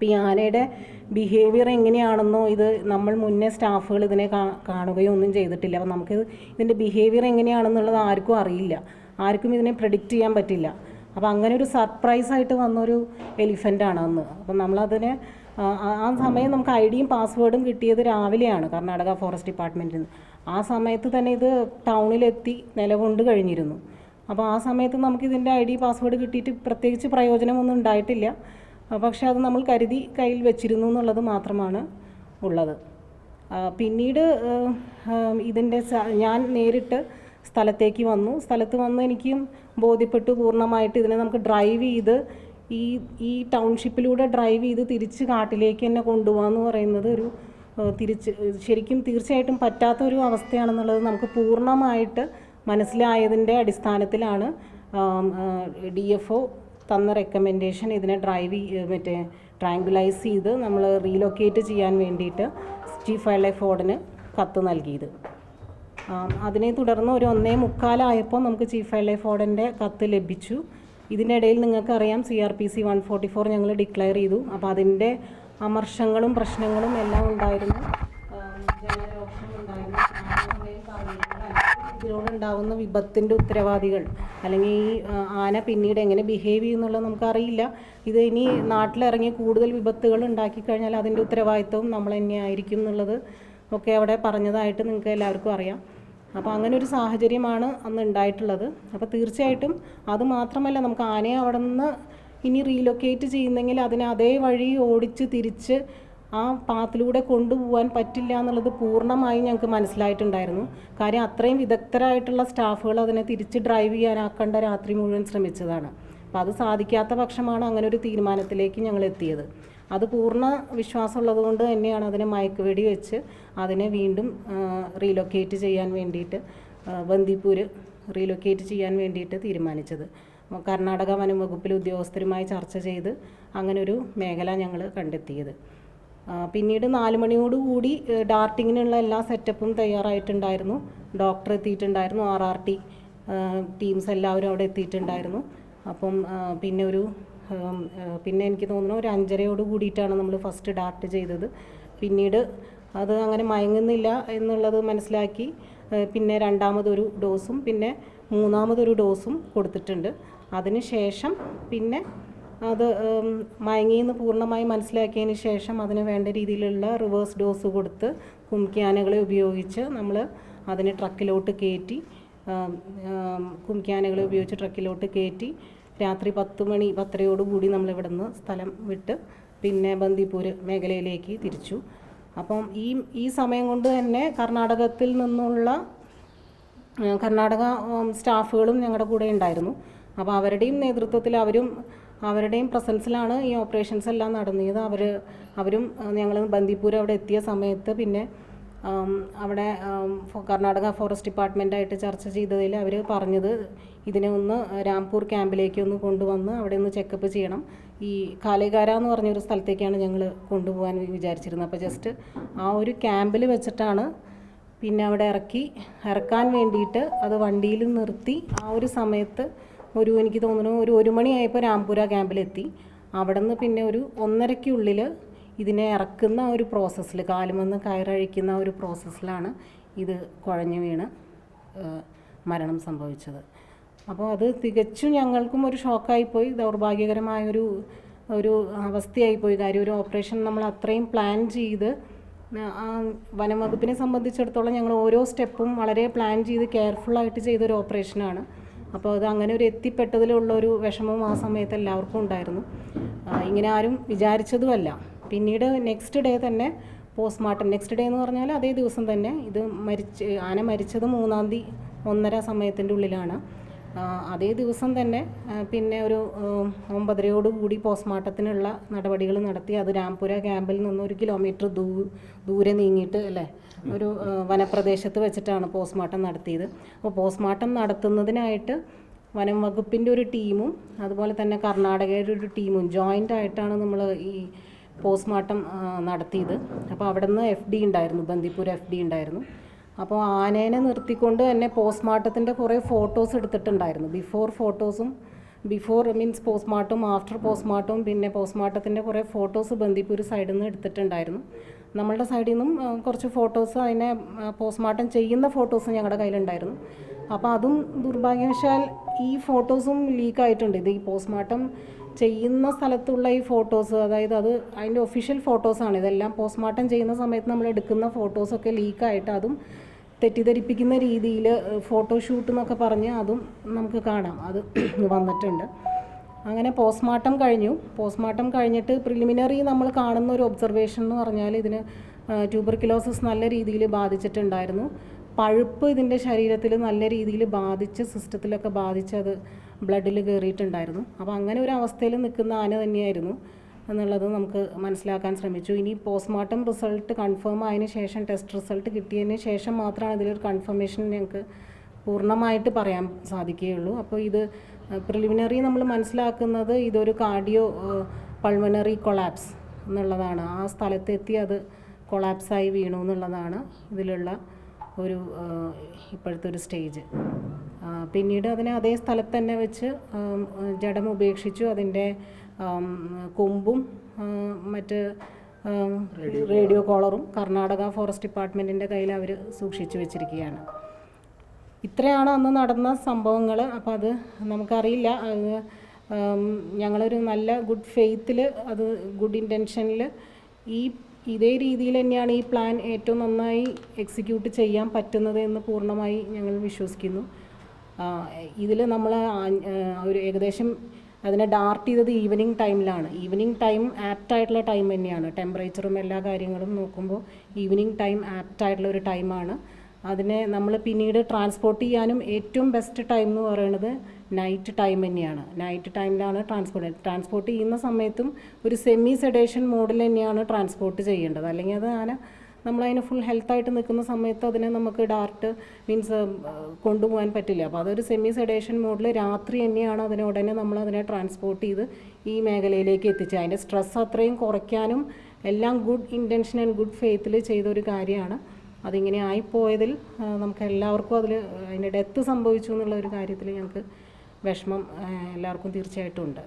അപ്പോൾ ഈ ആനയുടെ ബിഹേവിയർ എങ്ങനെയാണെന്നോ ഇത് നമ്മൾ മുന്നേ സ്റ്റാഫുകൾ ഇതിനെ കാണുകയോ ഒന്നും ചെയ്തിട്ടില്ല. അപ്പോൾ നമുക്ക് ഇതിന്റെ ബിഹേവിയർ എങ്ങനെയാണെന്നുള്ളത് ആർക്കും അറിയില്ല. ആർക്കും ഇതിനെ പ്രഡിക്റ്റ് ചെയ്യാൻ പറ്റില്ല. അപ്പോൾ അങ്ങനെ ഒരു സർപ്രൈസ് ആയിട്ട് വന്നൊരു എലിഫന്റാണ് അന്ന്. അപ്പം നമ്മളതിനെ ആ, സമയം നമുക്ക് ഐ ഡിയും പാസ്വേഡും കിട്ടിയത് രാവിലെയാണ് കർണാടക ഫോറസ്റ്റ് ഡിപ്പാർട്ട്മെന്റിൽ നിന്ന് ആ സമയത്ത് തന്നെ ഇത് ടൗണിലെത്തി നിലകൊണ്ട് കഴിഞ്ഞിരുന്നു. അപ്പോൾ ആ സമയത്ത് നമുക്ക് ഇതിന്റെ ഐ ഡി പാസ്വേഡ് കിട്ടിയിട്ട് പ്രത്യേകിച്ച് പ്രയോജനമൊന്നും ഉണ്ടായിട്ടില്ല. പക്ഷേ അത് നമ്മൾ കരുതി കയ്യിൽ വെച്ചിരുന്നു എന്നുള്ളത് മാത്രമാണ് ഉള്ളത്. പിന്നീട് ഇതിന്റെ ഞാൻ നേരിട്ട് സ്ഥലത്തേക്ക് വന്നു. സ്ഥലത്ത് വന്ന് എനിക്കും ബോധ്യപ്പെട്ടു. പൂർണമായിട്ട് ഇതിനെ നമുക്ക് ഡ്രൈവ് ചെയ്ത് ഈ ഈ ടൗൺഷിപ്പിലൂടെ ഡ്രൈവ് ചെയ്ത് തിരിച്ച് കാട്ടിലേക്ക് തന്നെ കൊണ്ടുപോകാന്ന് പറയുന്നത് ഒരു തിരിച്ച് ശരിക്കും തീർച്ചയായിട്ടും പറ്റാത്ത ഒരു അവസ്ഥയാണെന്നുള്ളത് നമുക്ക് പൂർണമായിട്ട് മനസ്സിലായതിന്റെ അടിസ്ഥാനത്തിലാണ് ഡി എഫ് ഒ തന്ന റെക്കമെൻഡേഷൻ ഇതിനെ ഡ്രൈവ് മറ്റേ ട്രാങ്കുലൈസ് ചെയ്ത് നമ്മൾ റീലൊക്കേറ്റ് ചെയ്യാൻ വേണ്ടിയിട്ട് ചീഫ് വൈൽഡ് ലൈഫ് ഓർഡിന് കത്ത് നൽകിയത്. അതിനെ തുടർന്ന് ഒരു ഒന്നേ മുക്കാലായപ്പോൾ നമുക്ക് ചീഫ് വൈൽഡ് ലൈഫ് വാർഡന്റെ കത്ത് ലഭിച്ചു. ഇതിന്റെ ഇടയിൽ നിങ്ങൾക്കറിയാം C R P C one forty four ഞങ്ങൾ ഡിക്ലെയർ ചെയ്തു. അപ്പോൾ അതിന്റെ അമർഷങ്ങളും പ്രശ്നങ്ങളും എല്ലാം ഉണ്ടായിരുന്നു ആ, ജനരോഷം ഉണ്ടായിരുന്നു ആ സമയം ഇതിനോടുണ്ടാവുന്ന വിപത്തിന്റെ ഉത്തരവാദികൾ അല്ലെങ്കിൽ ഈ ആന പിന്നീട് എങ്ങനെ ബിഹേവ് ചെയ്യുന്നുള്ളത് നമുക്കറിയില്ല. ഇത് ഇനി നാട്ടിലിറങ്ങി കൂടുതൽ വിപത്തുകൾ ഉണ്ടാക്കി കഴിഞ്ഞാൽ അതിന്റെ ഉത്തരവാദിത്വം നമ്മൾ തന്നെയായിരിക്കും എന്നുള്ളത് ഒക്കെ അവിടെ പറഞ്ഞതായിട്ട് നിങ്ങൾക്ക് എല്ലാവർക്കും അറിയാം. അപ്പോൾ അങ്ങനെ ഒരു സാഹചര്യമാണ് അന്ന് ഉണ്ടായിട്ടുള്ളത്. അപ്പോൾ തീർച്ചയായിട്ടും അത് മാത്രമല്ല നമുക്ക് ആനയെ അവിടെ നിന്ന് ഇനി റീലൊക്കേറ്റ് ചെയ്യുന്നെങ്കിൽ അതിനെ അതേ വഴി ഓടിച്ച് തിരിച്ച് ആ പാത്തിലൂടെ കൊണ്ടുപോകാൻ പറ്റില്ല എന്നുള്ളത് പൂർണമായും ഞങ്ങൾക്ക് മനസ്സിലായിട്ടുണ്ടായിരുന്നു. കാര്യം അത്രയും വിദഗ്ധരായിട്ടുള്ള സ്റ്റാഫുകൾ അതിനെ തിരിച്ച് ഡ്രൈവ് ചെയ്യാനാക്കേണ്ട രാത്രി മുഴുവൻ ശ്രമിച്ചതാണ്. അപ്പോൾ അത് സാധിക്കാത്ത പക്ഷമാണ് അങ്ങനെ ഒരു തീരുമാനത്തിലേക്ക് ഞങ്ങൾ എത്തിയത്. അത് പൂർണ വിശ്വാസമുള്ളത് കൊണ്ട് തന്നെയാണ് അതിനെ മയക്കുവെടി വെച്ച് അതിനെ വീണ്ടും റീലൊക്കേറ്റ് ചെയ്യാൻ വേണ്ടിയിട്ട് ബന്ദിപ്പൂര് റീലൊക്കേറ്റ് ചെയ്യാൻ വേണ്ടിയിട്ട് തീരുമാനിച്ചത്. കർണാടക വനം വകുപ്പിലെ ഉദ്യോഗസ്ഥരുമായി ചർച്ച ചെയ്ത് അങ്ങനൊരു മേഖല ഞങ്ങൾ കണ്ടെത്തിയത്. പിന്നീട് നാല് മണിയോടുകൂടി കൂടി ഡാർട്ടിങ്ങിനുള്ള എല്ലാ സെറ്റപ്പും തയ്യാറായിട്ടുണ്ടായിരുന്നു. ഡോക്ടർ എത്തിയിട്ടുണ്ടായിരുന്നു ആർ ആർ ടി ടീംസ് എല്ലാവരും അവിടെ എത്തിയിട്ടുണ്ടായിരുന്നു. അപ്പം പിന്നെ ഒരു പിന്നെ എനിക്ക് തോന്നുന്നു ഒരു അഞ്ചരയോട് കൂടിയിട്ടാണ് നമ്മൾ ഫസ്റ്റ് ഡാർട്ട് ചെയ്തത്. പിന്നീട് അത് അങ്ങനെ മയങ്ങുന്നില്ല എന്നുള്ളത് മനസ്സിലാക്കി പിന്നെ രണ്ടാമതൊരു ഡോസും പിന്നെ മൂന്നാമതൊരു ഡോസും കൊടുത്തിട്ടുണ്ട്. അതിന് ശേഷം പിന്നെ അത് മയങ്ങിയെന്ന് പൂർണമായി മനസ്സിലാക്കിയതിന് ശേഷം അതിന് വേണ്ട രീതിയിലുള്ള റിവേഴ്സ് ഡോസ് കൊടുത്ത് കുംക്യാനകളെ ഉപയോഗിച്ച് നമ്മൾ അതിനെ ട്രക്കിലോട്ട് കയറ്റി കുംക്യാനകളെ ഉപയോഗിച്ച് ട്രക്കിലോട്ട് കയറ്റി രാത്രി പത്ത് മണി പത്തരയോട് കൂടി നമ്മൾ നിന്ന് സ്ഥലം വിട്ട് പിന്നെ ബന്ദിപ്പൂർ മേഖലയിലേക്ക് തിരിച്ചു. അപ്പം ഈ ഈ സമയം കൊണ്ട് തന്നെ കർണാടകത്തിൽ നിന്നുള്ള കർണാടക സ്റ്റാഫുകളും ഞങ്ങളുടെ കൂടെ ഉണ്ടായിരുന്നു. അപ്പോൾ അവരുടെയും നേതൃത്വത്തിൽ അവരും അവരുടെയും പ്രസൻസിലാണ് ഈ ഓപ്പറേഷൻസ് എല്ലാം നടന്നത് അവർ അവരും ഞങ്ങൾ ബന്ദിപ്പൂർ അവിടെ എത്തിയ സമയത്ത് പിന്നെ അവിടെ കർണാടക ഫോറസ്റ്റ് ഡിപ്പാർട്ട്മെന്റായിട്ട് ചർച്ച ചെയ്തതിൽ അവർ പറഞ്ഞത് ഇതിനെ ഒന്ന് രാംപൂർ ക്യാമ്പിലേക്ക് ഒന്ന് കൊണ്ടുവന്ന് അവിടെ ഒന്ന് ചെക്കപ്പ് ചെയ്യണം. ഈ കാലേകാര എന്ന് പറഞ്ഞൊരു സ്ഥലത്തേക്കാണ് ഞങ്ങൾ കൊണ്ടുപോകാൻ വിചാരിച്ചിരുന്നത്. അപ്പോൾ ജസ്റ്റ് ആ ഒരു ക്യാമ്പിൽ വെച്ചിട്ടാണ് പിന്നെ അവിടെ ഇറക്കി ഇറക്കാൻ വേണ്ടിയിട്ട് അത് വണ്ടിയിൽ നിർത്തി ആ ഒരു സമയത്ത് ഒരു എനിക്ക് തോന്നുന്നു ഒരു ഒരു മണിയായപ്പോൾ രാംപുര ക്യാമ്പിലെത്തി. അവിടെ നിന്ന് പിന്നെ ഒരു ഒന്നരയ്ക്കുള്ളിൽ ഇതിനെ ഇറക്കുന്ന ഒരു പ്രോസസ്സിൽ കാലുമെന്ന് കയറഴിക്കുന്ന ഒരു പ്രോസസ്സിലാണ് ഇത് കുഴഞ്ഞു വീണ് മരണം സംഭവിച്ചത്. അപ്പോൾ അത് തികച്ചും ഞങ്ങൾക്കും ഒരു ഷോക്കായിപ്പോയി ദൗർഭാഗ്യകരമായൊരു ഒരു അവസ്ഥയായിപ്പോയി. കാര്യം ഒരു ഓപ്പറേഷൻ നമ്മൾ അത്രയും പ്ലാൻ ചെയ്ത് ആ വനം വകുപ്പിനെ സംബന്ധിച്ചിടത്തോളം ഞങ്ങൾ ഓരോ സ്റ്റെപ്പും വളരെ പ്ലാൻ ചെയ്ത് കെയർഫുള്ളായിട്ട് ചെയ്തൊരു ഓപ്പറേഷനാണ്. അപ്പോൾ അത് അങ്ങനെ ഒരു എത്തിപ്പെട്ടതിലുള്ള ഒരു വിഷമം ആ സമയത്ത് എല്ലാവർക്കും ഉണ്ടായിരുന്നു. ഇങ്ങനെ ആരും വിചാരിച്ചതുമല്ല. പിന്നീട് നെക്സ്റ്റ് ഡേ തന്നെ പോസ്റ്റ്മോർട്ടം നെക്സ്റ്റ് ഡേ എന്ന് പറഞ്ഞാൽ അതേ ദിവസം തന്നെ ഇത് മരിച്ച് ആന മരിച്ചത് മൂന്നാം തീയതി ഒന്നര സമയത്തിന്റെ ഉള്ളിലാണ്. അതേ ദിവസം തന്നെ പിന്നെ ഒരു ഒമ്പതരയോടുകൂടി ഒമ്പതരയോട് കൂടി പോസ്റ്റ്മോർട്ടത്തിനുള്ള നടപടികൾ നടത്തി. അത് രാംപുര ക്യാമ്പിൽ നിന്ന് ഒരു കിലോമീറ്റർ ദൂ ദൂരെ നീങ്ങിയിട്ട് അല്ലേ ഒരു വനപ്രദേശത്ത് വെച്ചിട്ടാണ് പോസ്റ്റ്മോർട്ടം നടത്തിയത്. അപ്പോൾ പോസ്റ്റ്മോർട്ടം നടത്തുന്നതിനായിട്ട് വനം വകുപ്പിന്റെ ഒരു ടീമും അതുപോലെ തന്നെ കർണാടകയുടെ ഒരു ടീമും ജോയിന്റ് ആയിട്ടാണ് നമ്മൾ ഈ പോസ്റ്റ്മോർട്ടം നടത്തിയത്. അപ്പോൾ അവിടെ നിന്ന് എഫ് ഡി ഉണ്ടായിരുന്നു ബന്ദിപ്പൂർ എഫ് ഡി ഉണ്ടായിരുന്നു. അപ്പോൾ ആനേനെ നിർത്തിക്കൊണ്ട് തന്നെ പോസ്റ്റ്മോർട്ടത്തിന്റെ കുറേ ഫോട്ടോസ് എടുത്തിട്ടുണ്ടായിരുന്നു. ബിഫോർ ഫോട്ടോസും before means postmortem after postmortem പിന്നെ പോസ്റ്റ്മോർട്ടത്തിന്റെ കുറേ ഫോട്ടോസ് ബന്ദിപ്പൂർ സൈഡിൽ നിന്ന് എടുത്തിട്ടുണ്ടായിരുന്നു. നമ്മളുടെ സൈഡിൽ നിന്നും കുറച്ച് ഫോട്ടോസ് അതിനെ പോസ്റ്റ്മോർട്ടം ചെയ്യുന്ന ഫോട്ടോസ് ഞങ്ങളുടെ കയ്യിലുണ്ടായിരുന്നു. അപ്പോൾ അതും ദുർഭാഗ്യവശാൽ ഈ ഫോട്ടോസും ലീക്കായിട്ടുണ്ട് ഇത് ഈ പോസ്റ്റ്മോർട്ടം ചെയ്യുന്ന സ്ഥലത്തുള്ള ഈ ഫോട്ടോസ് അതായത് അത് അതിന്റെ ഒഫീഷ്യൽ ഫോട്ടോസാണ് ഇതെല്ലാം പോസ്റ്റ്മോർട്ടം ചെയ്യുന്ന സമയത്ത് നമ്മൾ എടുക്കുന്ന ഫോട്ടോസൊക്കെ ലീക്കായിട്ട് അതും തെറ്റിദ്ധരിപ്പിക്കുന്ന രീതിയിൽ ഫോട്ടോഷൂട്ട് എന്നൊക്കെ പറഞ്ഞ് അതും നമുക്ക് കാണാം. അത് വന്നിട്ടുണ്ട്. അങ്ങനെ പോസ്റ്റ്മോർട്ടം കഴിഞ്ഞു. പോസ്റ്റ്മോർട്ടം കഴിഞ്ഞിട്ട് പ്രിലിമിനറി നമ്മൾ കാണുന്ന ഒരു ഒബ്സർവേഷൻ എന്ന് പറഞ്ഞാൽ ഇതിന് ട്യൂബർക്കുലോസിസ് നല്ല രീതിയിൽ ബാധിച്ചിട്ടുണ്ടായിരുന്നു. പഴുപ്പ് ഇതിന്റെ ശരീരത്തിൽ നല്ല രീതിയിൽ ബാധിച്ച് സിസ്റ്റത്തിലൊക്കെ ബാധിച്ച് അത് ബ്ലഡിൽ കയറിയിട്ടുണ്ടായിരുന്നു അപ്പോൾ അങ്ങനെ ഒരു അവസ്ഥയിൽ നിൽക്കുന്ന ആന തന്നെയായിരുന്നു. എന്നുള്ളത് നമുക്ക് മനസ്സിലാക്കാൻ ശ്രമിച്ചു. ഇനി പോസ്റ്റ്മോർട്ടം റിസൾട്ട് കൺഫേം ആയതിനു ശേഷം ടെസ്റ്റ് റിസൾട്ട് കിട്ടിയതിന് ശേഷം മാത്രമാണ് ഇതിലൊരു കൺഫർമേഷൻ ഞങ്ങൾക്ക് പൂർണമായിട്ട് പറയാൻ സാധിക്കുകയുള്ളൂ. അപ്പോൾ ഇത് പ്രിലിമിനറി നമ്മൾ മനസ്സിലാക്കുന്നത് ഇതൊരു കാർഡിയോ പൾമനറി കൊളാപ്സ് എന്നുള്ളതാണ്. ആ സ്ഥലത്തെത്തി അത് കൊളാപ്സായി വീണു എന്നുള്ളതാണ് ഇതിലുള്ള ഒരു ഇപ്പോഴത്തെ ഒരു സ്റ്റേജ് പിന്നീട് അതിനെ അതേ സ്ഥലത്ത് തന്നെ വെച്ച് ജഡം ഉപേക്ഷിച്ചു. അതിന്റെ കൊമ്പും മറ്റ് റേഡിയോ കോളറും. കർണാടക ഫോറസ്റ്റ് ഡിപ്പാർട്ട്മെന്റിന്റെ കയ്യിൽ അവർ സൂക്ഷിച്ചു വെച്ചിരിക്കുകയാണ്. ഇത്രയാണ് അന്ന് നടന്ന സംഭവങ്ങൾ അപ്പോൾ അത് നമുക്കറിയില്ല. അത് ഞങ്ങളൊരു നല്ല ഗുഡ് ഫെയ്ത്തിൽ അത് ഗുഡ് ഇന്റൻഷനിൽ ഈ ഇതേ രീതിയിൽ തന്നെയാണ് ഈ പ്ലാൻ ഏറ്റവും നന്നായി എക്സിക്യൂട്ട് ചെയ്യാൻ പറ്റുന്നത് എന്ന് പൂർണമായി ഞങ്ങൾ വിശ്വസിക്കുന്നു. ഇതിൽ നമ്മൾ ഒരു ഏകദേശം അതിനെ ഡാർട്ട് ചെയ്തത് ഈവനിങ് ടൈമിലാണ് ഈവനിങ് ടൈം ആപ്റ്റ് ആയിട്ടുള്ള ടൈം തന്നെയാണ്. ടെമ്പറേച്ചറും എല്ലാ കാര്യങ്ങളും നോക്കുമ്പോൾ ഈവനിങ് ടൈം ആപ്റ്റ് ആയിട്ടുള്ള ഒരു ടൈമാണ് അതിനെ നമ്മൾ പിന്നീട് ട്രാൻസ്പോർട്ട് ചെയ്യാനും ഏറ്റവും ബെസ്റ്റ് ടൈം എന്ന് പറയുന്നത് നൈറ്റ് ടൈം തന്നെയാണ്. നൈറ്റ് ടൈമിലാണ് ട്രാൻസ്പോർട്ട് ട്രാൻസ്പോർട്ട് ചെയ്യുന്ന സമയത്തും ഒരു സെമി സെഡേഷൻ മോഡിൽ തന്നെയാണ് ട്രാൻസ്പോർട്ട് ചെയ്യേണ്ടത്. അല്ലെങ്കിൽ അത് ആന നമ്മളതിന് ഫുൾ ഹെൽത്തായിട്ട് നിൽക്കുന്ന സമയത്ത് അതിനെ നമുക്ക് ഡാർട്ട് മീൻസ് കൊണ്ടുപോകാൻ പറ്റില്ല. അപ്പോൾ അതൊരു സെമി സെഡേഷൻ മോഡിൽ രാത്രി തന്നെയാണ് അതിനെ ഉടനെ നമ്മൾ അതിനെ ട്രാൻസ്പോർട്ട് ചെയ്ത് ഈ മേഖലയിലേക്ക് എത്തിച്ചത്. അതിന്റെ സ്ട്രെസ് അത്രയും കുറയ്ക്കാനും എല്ലാം ഗുഡ് ഇന്റൻഷൻ ആൻഡ് ഗുഡ് ഫെയ്ത്തിൽ ചെയ്തൊരു കാര്യമാണ്. അതിങ്ങനെ ആയിപ്പോയതിൽ നമുക്ക് എല്ലാവർക്കും അതിൽ അതിന്റെ ഡെത്ത് സംഭവിച്ചു എന്നുള്ള ഒരു കാര്യത്തിൽ ഞങ്ങൾക്ക് വിഷമം എല്ലാവർക്കും തീർച്ചയായിട്ടും ഉണ്ട്.